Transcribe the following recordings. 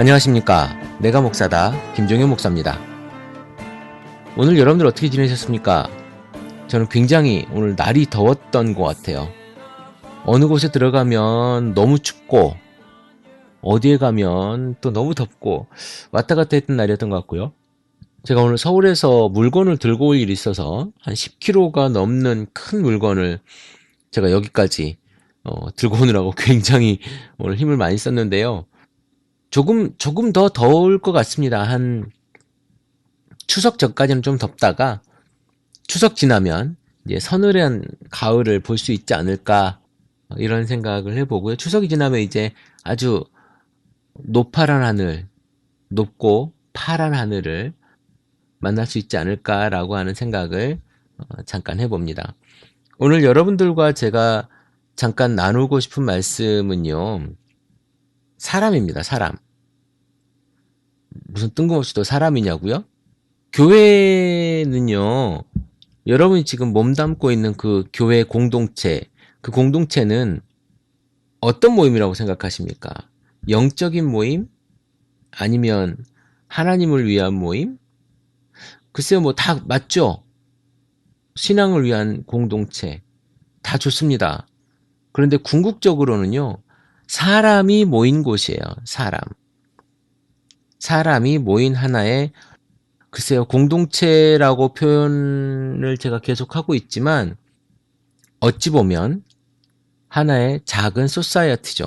안녕하십니까. 내가 목사다. 김종현 목사입니다. 오늘 여러분들 어떻게 지내셨습니까? 저는 굉장히 오늘 날이 더웠던 것 같아요. 어느 곳에 들어가면 너무 춥고, 어디에 가면 또 너무 덥고, 왔다 갔다 했던 날이었던 것 같고요. 제가 오늘 서울에서 물건을 들고 올 일이 있어서 한 10kg가 넘는 큰 물건을 제가 여기까지 어, 들고 오느라고 굉장히 오늘 힘을 많이 썼는데요. 조금 조금 더 더울 것 같습니다. 한 추석 전까지는 좀 덥다가 추석 지나면 이제 서늘한 가을을 볼 수 있지 않을까 어, 이런 생각을 해보고요. 추석이 지나면 이제 아주 노파란 하늘, 높고 파란 하늘을 만날 수 있지 않을까라고 하는 생각을 어, 잠깐 해봅니다. 오늘 여러분들과 제가 잠깐 나누고 싶은 말씀은요. 사람입니다. 사람. 무슨 뜬금없이 또 사람이냐고요? 교회는요. 여러분이 지금 몸담고 있는 그 교회 공동체, 그 공동체는 어떤 모임이라고 생각하십니까? 영적인 모임? 아니면 하나님을 위한 모임? 글쎄요, 뭐 다 맞죠? 신앙을 위한 공동체. 다 좋습니다. 그런데 궁극적으로는요, 사람이 모인 곳이에요. 사람. 사람이 모인 하나의 글쎄요, 공동체라고 표현을 제가 계속 하고 있지만 어찌 보면 하나의 작은 소사이어티죠.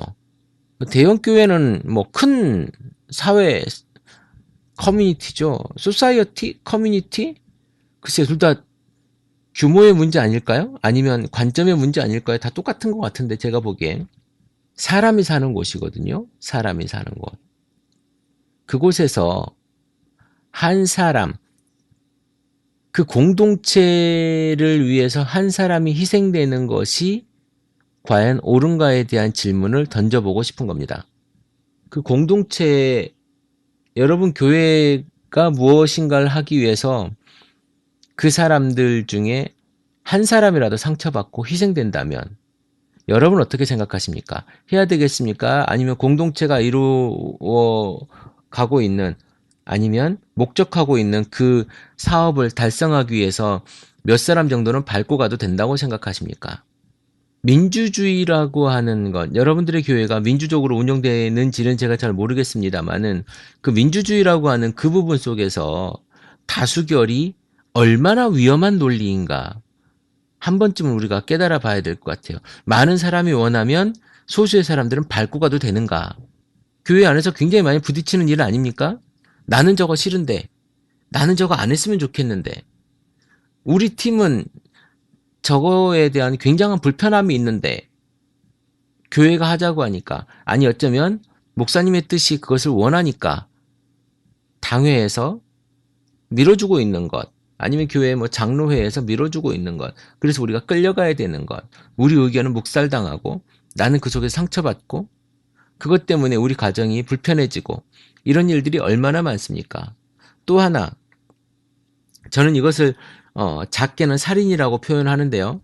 대형 교회는 뭐 큰 사회 커뮤니티죠. 소사이어티 커뮤니티 글쎄 둘 다 규모의 문제 아닐까요? 아니면 관점의 문제 아닐까요? 다 똑같은 것 같은데 제가 보기엔 사람이 사는 곳이거든요. 사람이 사는 곳. 그곳에서 한 사람, 그 공동체를 위해서 한 사람이 희생되는 것이 과연 옳은가에 대한 질문을 던져보고 싶은 겁니다. 그 공동체, 여러분 교회가 무엇인가를 하기 위해서 그 사람들 중에 한 사람이라도 상처받고 희생된다면 여러분 어떻게 생각하십니까? 해야 되겠습니까? 아니면 공동체가 이루어 가고 있는 아니면 목적하고 있는 그 사업을 달성하기 위해서 몇 사람 정도는 밟고 가도 된다고 생각하십니까? 민주주의라고 하는 것, 여러분들의 교회가 민주적으로 운영되는지는 제가 잘 모르겠습니다만은 그 민주주의라고 하는 그 부분 속에서 다수결이 얼마나 위험한 논리인가 한 번쯤은 우리가 깨달아 봐야 될 것 같아요. 많은 사람이 원하면 소수의 사람들은 밟고 가도 되는가? 교회 안에서 굉장히 많이 부딪히는 일 아닙니까? 나는 저거 싫은데, 나는 저거 안 했으면 좋겠는데, 우리 팀은 저거에 대한 굉장한 불편함이 있는데, 교회가 하자고 하니까, 아니 어쩌면 목사님의 뜻이 그것을 원하니까, 당회에서 밀어주고 있는 것, 아니면 교회 뭐 장로회에서 밀어주고 있는 것, 그래서 우리가 끌려가야 되는 것, 우리 의견은 묵살당하고, 나는 그 속에 상처받고, 그것 때문에 우리 가정이 불편해지고, 이런 일들이 얼마나 많습니까? 또 하나, 저는 이것을 어, 작게는 살인이라고 표현하는데요.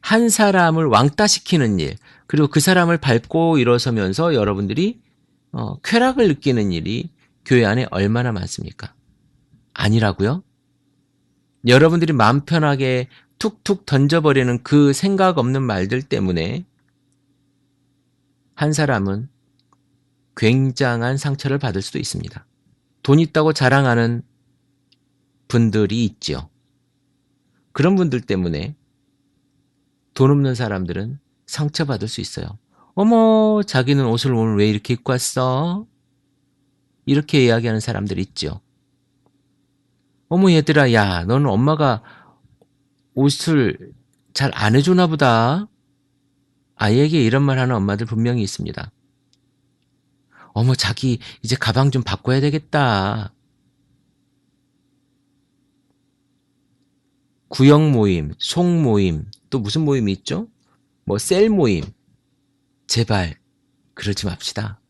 한 사람을 왕따시키는 일, 그리고 그 사람을 밟고 일어서면서 여러분들이 어, 쾌락을 느끼는 일이 교회 안에 얼마나 많습니까? 아니라고요? 여러분들이 마음 편하게 툭툭 던져버리는 그 생각 없는 말들 때문에 한 사람은 굉장한 상처를 받을 수도 있습니다. 돈 있다고 자랑하는 분들이 있지요. 그런 분들 때문에 돈 없는 사람들은 상처받을 수 있어요. 어머, 자기는 옷을 오늘 왜 이렇게 입고 왔어? 이렇게 이야기하는 사람들이 있죠. 어머, 얘들아, 야, 너는 엄마가 옷을 잘 안 해주나 보다. 아이에게 이런 말 하는 엄마들 분명히 있습니다. 어머, 자기 이제 가방 좀 바꿔야 되겠다. 구역 모임, 속 모임, 또 무슨 모임이 있죠? 뭐 셀 모임. 제발 그러지 맙시다.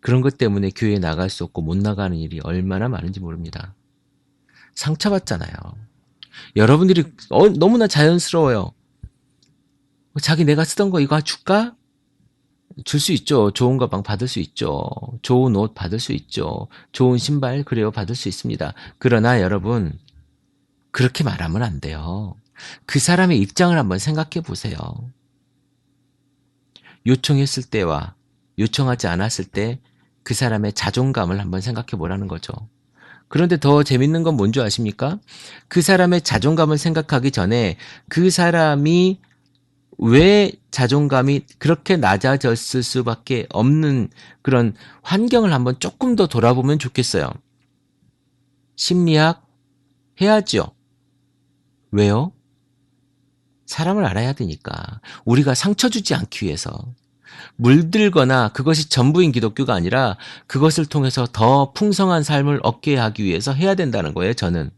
그런 것 때문에 교회에 나갈 수 없고 못 나가는 일이 얼마나 많은지 모릅니다. 상처받잖아요. 여러분들이 어, 너무나 자연스러워요. 자기 내가 쓰던 거 이거 줄까? 줄 수 있죠. 좋은 가방 받을 수 있죠. 좋은 옷 받을 수 있죠. 좋은 신발 그래요 받을 수 있습니다. 그러나 여러분 그렇게 말하면 안 돼요. 그 사람의 입장을 한번 생각해 보세요. 요청했을 때와 요청하지 않았을 때 그 사람의 자존감을 한번 생각해 보라는 거죠. 그런데 더 재밌는 건 뭔지 아십니까? 그 사람의 자존감을 생각하기 전에 그 사람이 왜 자존감이 그렇게 낮아졌을 수밖에 없는 그런 환경을 한번 조금 더 돌아보면 좋겠어요. 심리학 해야죠. 왜요? 사람을 알아야 되니까. 우리가 상처 주지 않기 위해서. 물들거나 그것이 전부인 기독교가 아니라 그것을 통해서 더 풍성한 삶을 얻게 하기 위해서 해야 된다는 거예요, 저는.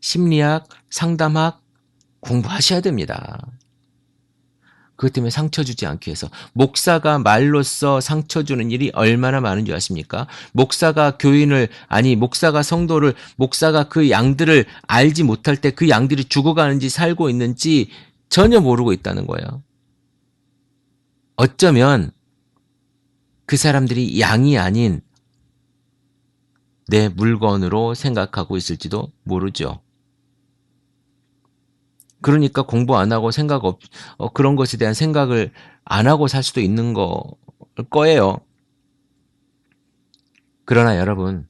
심리학, 상담학 공부하셔야 됩니다. 그것 때문에 상처 주지 않기 위해서 목사가 말로써 상처 주는 일이 얼마나 많은 줄 아십니까? 목사가 교인을 아니 목사가 성도를 목사가 그 양들을 알지 못할 때 그 양들이 죽어가는지 살고 있는지 전혀 모르고 있다는 거예요. 어쩌면 그 사람들이 양이 아닌 내 물건으로 생각하고 있을지도 모르죠. 그러니까 공부 안 하고 생각 없, 어, 그런 것에 대한 생각을 안 하고 살 수도 있는 거, 거예요. 그러나 여러분,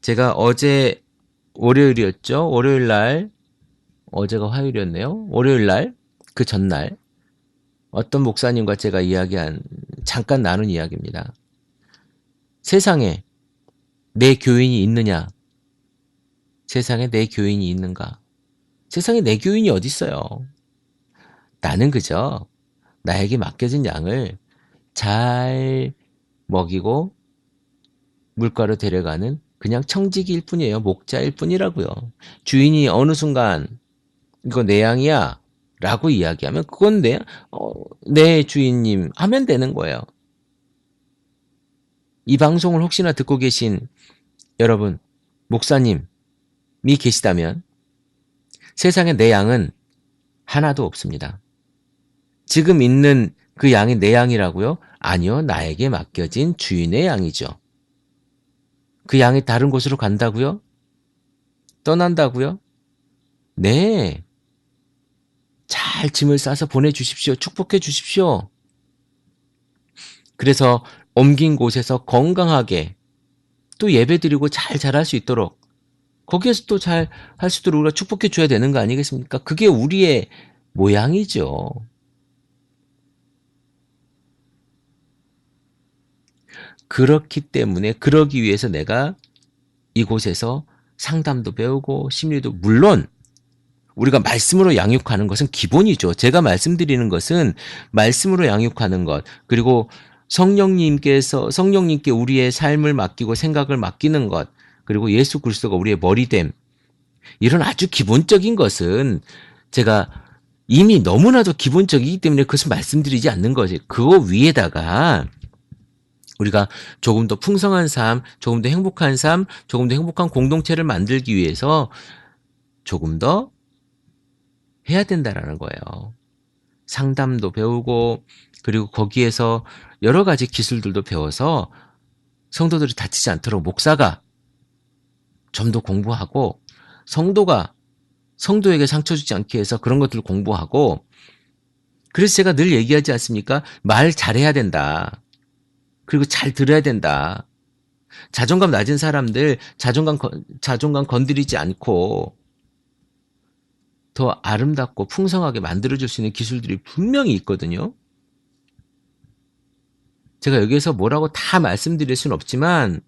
제가 어제 월요일이었죠? 월요일 날, 어제가 화요일이었네요? 월요일 날, 그 전날, 어떤 목사님과 제가 이야기한, 잠깐 나눈 이야기입니다. 세상에 내 교인이 있느냐? 세상에 내 교인이 있는가? 세상에 내 교인이 어딨어요. 나는 그저 나에게 맡겨진 양을 잘 먹이고 물가로 데려가는 그냥 청지기일 뿐이에요. 목자일 뿐이라고요. 주인이 어느 순간 이거 내 양이야 라고 이야기하면 그건 내, 어, 내 주인님 하면 되는 거예요. 이 방송을 혹시나 듣고 계신 여러분, 목사님이 계시다면 세상에 내 양은 하나도 없습니다. 지금 있는 그 양이 내 양이라고요? 아니요, 나에게 맡겨진 주인의 양이죠. 그 양이 다른 곳으로 간다고요? 떠난다고요? 네. 잘 짐을 싸서 보내주십시오. 축복해 주십시오. 그래서 옮긴 곳에서 건강하게 또 예배 드리고 잘 자랄 수 있도록 거기에서 또 잘 할 수 있도록 우리가 축복해 줘야 되는 거 아니겠습니까? 그게 우리의 모양이죠. 그렇기 때문에 그러기 위해서 내가 이곳에서 상담도 배우고 심리도 물론 우리가 말씀으로 양육하는 것은 기본이죠. 제가 말씀드리는 것은 말씀으로 양육하는 것 그리고 성령님께서 성령님께 우리의 삶을 맡기고 생각을 맡기는 것 그리고 예수 그리스도가 우리의 머리됨 이런 아주 기본적인 것은 제가 이미 너무나도 기본적이기 때문에 그것을 말씀드리지 않는 거지. 그거 위에다가 우리가 조금 더 풍성한 삶, 조금 더 행복한 삶, 조금 더 행복한 공동체를 만들기 위해서 조금 더 해야 된다라는 거예요. 상담도 배우고 그리고 거기에서 여러 가지 기술들도 배워서 성도들이 다치지 않도록 목사가 좀 더 공부하고 성도가 성도에게 상처 주지 않게 해서 그런 것들을 공부하고 그래서 제가 늘 얘기하지 않습니까? 말 잘해야 된다. 그리고 잘 들어야 된다. 자존감 낮은 사람들 자존감 자존감 건드리지 않고 더 아름답고 풍성하게 만들어줄 수 있는 기술들이 분명히 있거든요. 제가 여기에서 뭐라고 다 말씀드릴 수는 없지만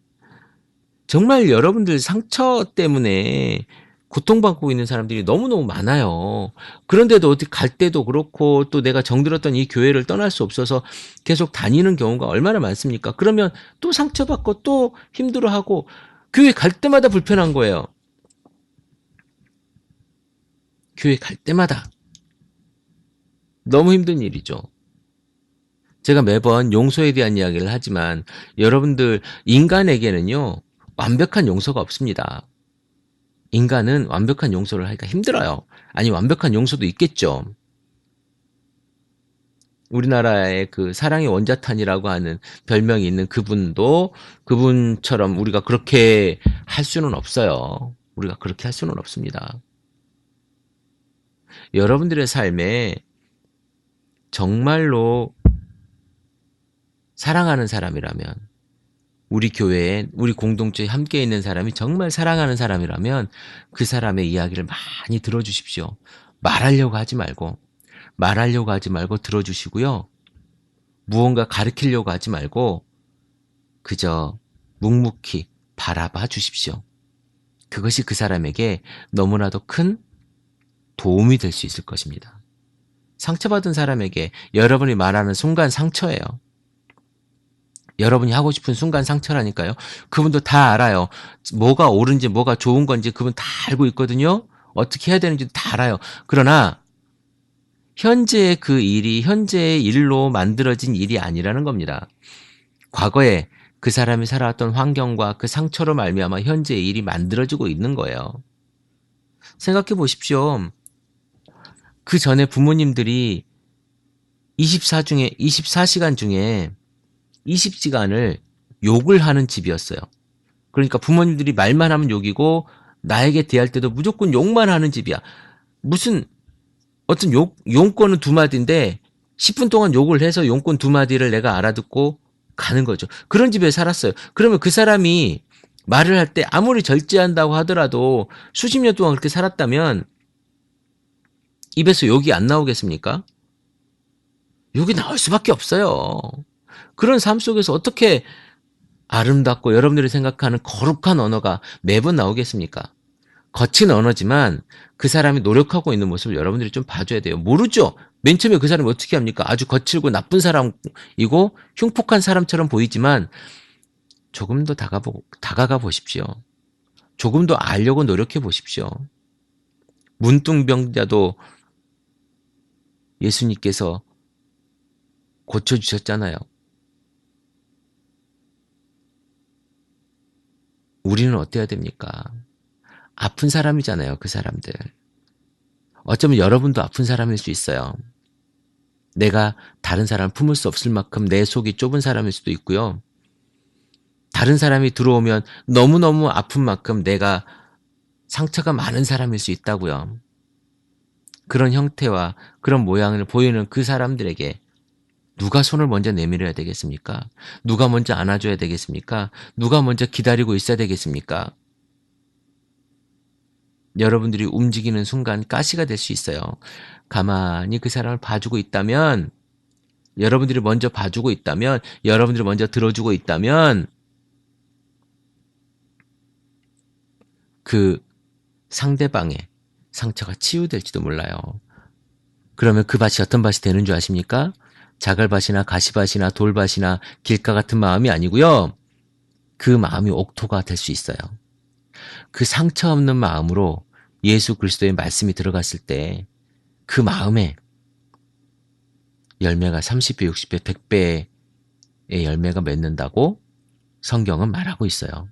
정말 여러분들 상처 때문에 고통받고 있는 사람들이 너무너무 많아요. 그런데도 어디 갈 때도 그렇고 또 내가 정들었던 이 교회를 떠날 수 없어서 계속 다니는 경우가 얼마나 많습니까? 그러면 또 상처받고 또 힘들어하고 교회 갈 때마다 불편한 거예요. 교회 갈 때마다 너무 힘든 일이죠. 제가 매번 용서에 대한 이야기를 하지만 여러분들 인간에게는요. 완벽한 용서가 없습니다. 인간은 완벽한 용서를 하기가 힘들어요. 아니, 완벽한 용서도 있겠죠. 우리나라의 그 사랑의 원자탄이라고 하는 별명이 있는 그분도 그분처럼 우리가 그렇게 할 수는 없어요. 우리가 그렇게 할 수는 없습니다. 여러분들의 삶에 정말로 사랑하는 사람이라면 우리 교회에 우리 공동체에 함께 있는 사람이 정말 사랑하는 사람이라면 그 사람의 이야기를 많이 들어주십시오. 말하려고 하지 말고 말하려고 하지 말고 들어주시고요. 무언가 가르치려고 하지 말고 그저 묵묵히 바라봐 주십시오. 그것이 그 사람에게 너무나도 큰 도움이 될 수 있을 것입니다. 상처받은 사람에게 여러분이 말하는 순간 상처예요. 여러분이 하고 싶은 순간 상처라니까요. 그분도 다 알아요. 뭐가 옳은지 뭐가 좋은 건지 그분 다 알고 있거든요. 어떻게 해야 되는지 다 알아요. 그러나 현재의 그 일이 현재의 일로 만들어진 일이 아니라는 겁니다. 과거에 그 사람이 살아왔던 환경과 그 상처로 말미암아 현재의 일이 만들어지고 있는 거예요. 생각해 보십시오. 그 전에 부모님들이 24 중에 24시간 중에 20시간을 욕을 하는 집이었어요. 그러니까 부모님들이 말만 하면 욕이고 나에게 대할 때도 무조건 욕만 하는 집이야. 무슨 어떤 욕 용권은 두 마디인데 10분 동안 욕을 해서 용권 두 마디를 내가 알아듣고 가는 거죠. 그런 집에 살았어요. 그러면 그 사람이 말을 할 때 아무리 절제한다고 하더라도 수십 년 동안 그렇게 살았다면 입에서 욕이 안 나오겠습니까? 욕이 나올 수밖에 없어요. 그런 삶 속에서 어떻게 아름답고 여러분들이 생각하는 거룩한 언어가 매번 나오겠습니까? 거친 언어지만 그 사람이 노력하고 있는 모습을 여러분들이 좀 봐줘야 돼요. 모르죠? 맨 처음에 그 사람이 어떻게 합니까? 아주 거칠고 나쁜 사람이고 흉폭한 사람처럼 보이지만 조금 더 다가보, 다가가 보십시오. 조금 더 알려고 노력해 보십시오. 문둥병자도 예수님께서 고쳐주셨잖아요. 우리는 어때야 됩니까? 아픈 사람이잖아요, 그 사람들. 어쩌면 여러분도 아픈 사람일 수 있어요. 내가 다른 사람 품을 수 없을 만큼 내 속이 좁은 사람일 수도 있고요. 다른 사람이 들어오면 너무너무 아픈 만큼 내가 상처가 많은 사람일 수 있다고요. 그런 형태와 그런 모양을 보이는 그 사람들에게 누가 손을 먼저 내밀어야 되겠습니까? 누가 먼저 안아줘야 되겠습니까? 누가 먼저 기다리고 있어야 되겠습니까? 여러분들이 움직이는 순간 가시가 될 수 있어요. 가만히 그 사람을 봐주고 있다면, 여러분들이 먼저 봐주고 있다면, 여러분들이 먼저 들어주고 있다면, 그 상대방의 상처가 치유될지도 몰라요. 그러면 그 밭이 어떤 밭이 되는 줄 아십니까? 자갈밭이나 가시밭이나 돌밭이나 길가 같은 마음이 아니고요. 그 마음이 옥토가 될 수 있어요. 그 상처 없는 마음으로 예수 그리스도의 말씀이 들어갔을 때 그 마음에 열매가 30배, 60배, 100배의 열매가 맺는다고 성경은 말하고 있어요.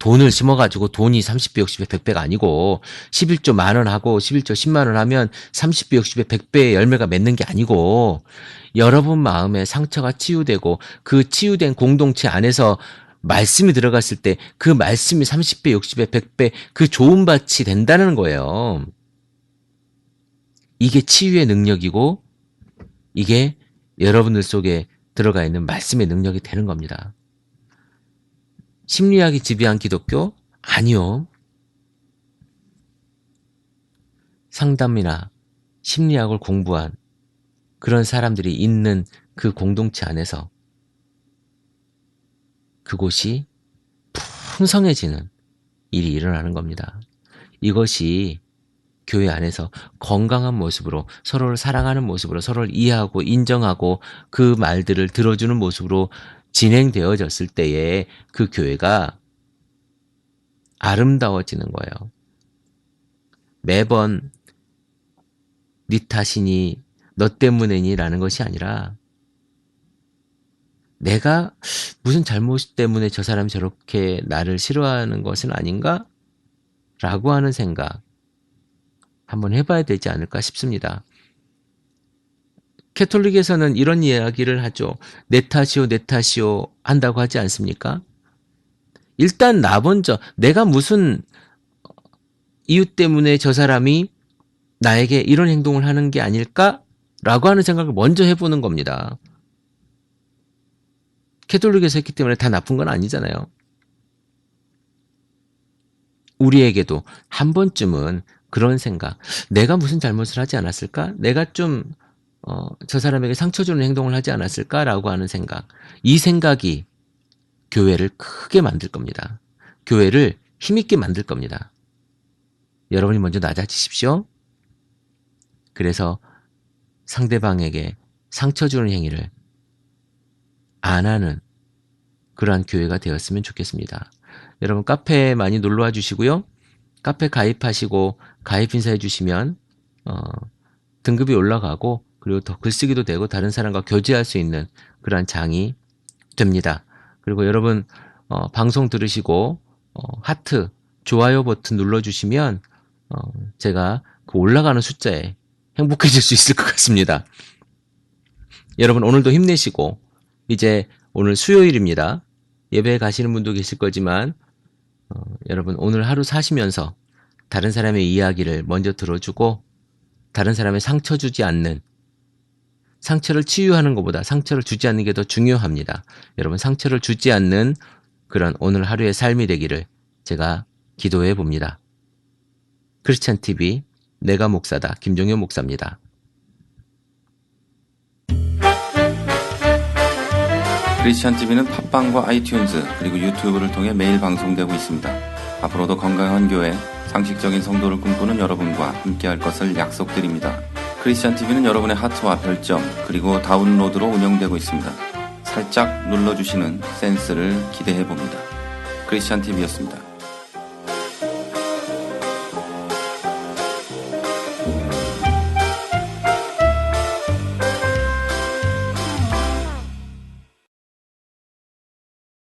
돈을 심어가지고 돈이 30배, 60배, 100배가 아니고 11조 만 원 하고 11조 10만 원 하면 30배, 60배, 100배의 열매가 맺는 게 아니고 여러분 마음에 상처가 치유되고 그 치유된 공동체 안에서 말씀이 들어갔을 때 그 말씀이 30배, 60배, 100배 그 좋은 밭이 된다는 거예요. 이게 치유의 능력이고 이게 여러분들 속에 들어가 있는 말씀의 능력이 되는 겁니다. 심리학이 지배한 기독교? 아니요. 상담이나 심리학을 공부한 그런 사람들이 있는 그 공동체 안에서 그곳이 풍성해지는 일이 일어나는 겁니다. 이것이 교회 안에서 건강한 모습으로 서로를 사랑하는 모습으로 서로를 이해하고 인정하고 그 말들을 들어주는 모습으로 진행되어졌을 때에 그 교회가 아름다워지는 거예요. 매번 네 탓이니 너 때문이니라는 것이 아니라 내가 무슨 잘못 때문에 저 사람이 저렇게 나를 싫어하는 것은 아닌가? 라고 하는 생각 한번 해봐야 되지 않을까 싶습니다. 캐톨릭에서는 이런 이야기를 하죠. 내 탓이오, 내 탓이오 한다고 하지 않습니까? 일단 나 먼저 내가 무슨 이유 때문에 저 사람이 나에게 이런 행동을 하는 게 아닐까라고 하는 생각을 먼저 해보는 겁니다. 캐톨릭에서 했기 때문에 다 나쁜 건 아니잖아요. 우리에게도 한 번쯤은 그런 생각, 내가 무슨 잘못을 하지 않았을까? 내가 좀, 어, 저 사람에게 상처 주는 행동을 하지 않았을까라고 하는 생각. 이 생각이 교회를 크게 만들 겁니다. 교회를 힘있게 만들 겁니다. 여러분이 먼저 낮아지십시오. 그래서 상대방에게 상처 주는 행위를 안 하는 그러한 교회가 되었으면 좋겠습니다. 여러분 카페에 많이 놀러 와 주시고요. 카페 가입하시고 가입 인사해 주시면 어, 등급이 올라가고 그리고 더 글쓰기도 되고 다른 사람과 교제할 수 있는 그러한 장이 됩니다. 그리고 여러분 어, 방송 들으시고 어, 하트 좋아요 버튼 눌러 주시면 어, 제가 그 올라가는 숫자에 행복해질 수 있을 것 같습니다. 여러분 오늘도 힘내시고 이제 오늘 수요일입니다. 예배에 가시는 분도 계실 거지만 어, 여러분 오늘 하루 사시면서 다른 사람의 이야기를 먼저 들어주고 다른 사람의 상처 주지 않는 상처를 치유하는 것보다 상처를 주지 않는 게 더 중요합니다. 여러분 상처를 주지 않는 그런 오늘 하루의 삶이 되기를 제가 기도해 봅니다. 크리스찬 TV 내가 목사다 김종효 목사입니다. 크리스천 TV는 팟빵과 아이튠즈 그리고 유튜브를 통해 매일 방송되고 있습니다. 앞으로도 건강한 교회, 상식적인 성도를 꿈꾸는 여러분과 함께할 것을 약속드립니다. 크리스천 TV는 여러분의 하트와 별점 그리고 다운로드로 운영되고 있습니다. 살짝 눌러주시는 센스를 기대해 봅니다. 크리스천 TV였습니다.